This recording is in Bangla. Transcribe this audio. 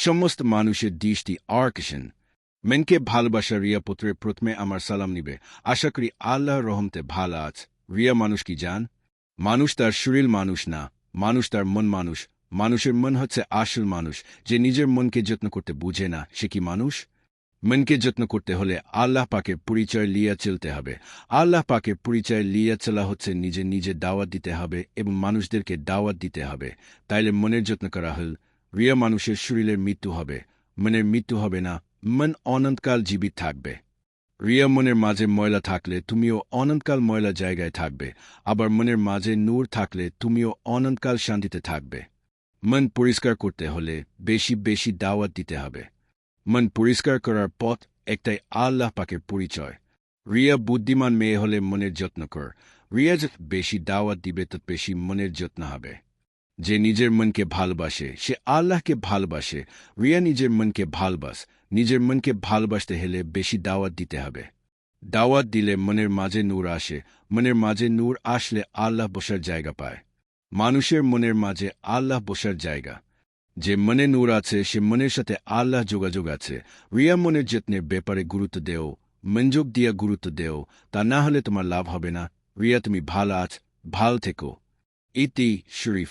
সমস্ত মানুষের দৃষ্টি আর্কেশন মেনকে ভালোবাসা রিয়া পুত্রের প্রথমে আমার সালাম নিবে। আশা করি আল্লাহ রহমতে ভালো আছ। রিয়া মানুষ কি জান? মানুষ তার শরীর মানুষ না। মানুষ তার মন মানুষ। মানুষের মন হচ্ছে আসল মানুষ। যে নিজের মনকে যত্ন করতে বুঝে না, সে কি মানুষ? মনকে যত্ন করতে হলে আল্লাহ পাকে পরিচয় লিয়া চলতে হবে। আল্লাহ পাকে পরিচয় লিয়া চলা হচ্ছে নিজে নিজে দাওয়াত দিতে হবে এবং মানুষদেরকে দাওয়াত দিতে হবে। তাইলে মনের যত্ন করা হল। রিয়া মানুষের শরীরের মৃত্যু হবে, মনের মৃত্যু হবে না, মন অনন্তকাল জীবিত থাকবে। রিয়া মনের মাঝে ময়লা থাকলে তুমিও অনন্তকাল ময়লা জায়গায় থাকবে, আবার মনের মাঝে নূর থাকলে তুমিও অনন্তকাল শান্তিতে থাকবে। মন পরিষ্কার করতে হলে বেশি বেশি দাওয়াত দিতে হবে। মন পরিষ্কার করার পথ একটাই আল্লাহ পাকের পরিচয়। রিয়া বুদ্ধিমান মেয়ে হলে মনের যত্ন কর। রিয়া বেশি দাওয়াত দিবে, তত বেশি মনের যত্ন হবে। যে নিজের মনকে ভালবাসে, সে আল্লাহকে ভালবাসে। রিয়া নিজের মনকে ভালবাস। নিজের মনকে ভালবাসতে হলে বেশি দাওয়াত দিতে হবে। দাওয়াত দিলে মনের মাঝে নূর আসে। মনের মাঝে নূর আসলে আল্লাহ বসার জায়গা পায়। মানুষের মনের মাঝে আল্লাহ বসার জায়গা। যে মনে নূর আছে, সে মনের সাথে আল্লাহ যোগাযোগ আছে। রিয়া মনের যত্নের ব্যাপারে গুরুত্ব দেও। মঞ্জুক দিয়া গুরুত্ব দেও। তা না হলে তোমার লাভ হবে না। রিয়া, তুমি ভালো আছ, ভালো থেকো। ইতি শরীফ।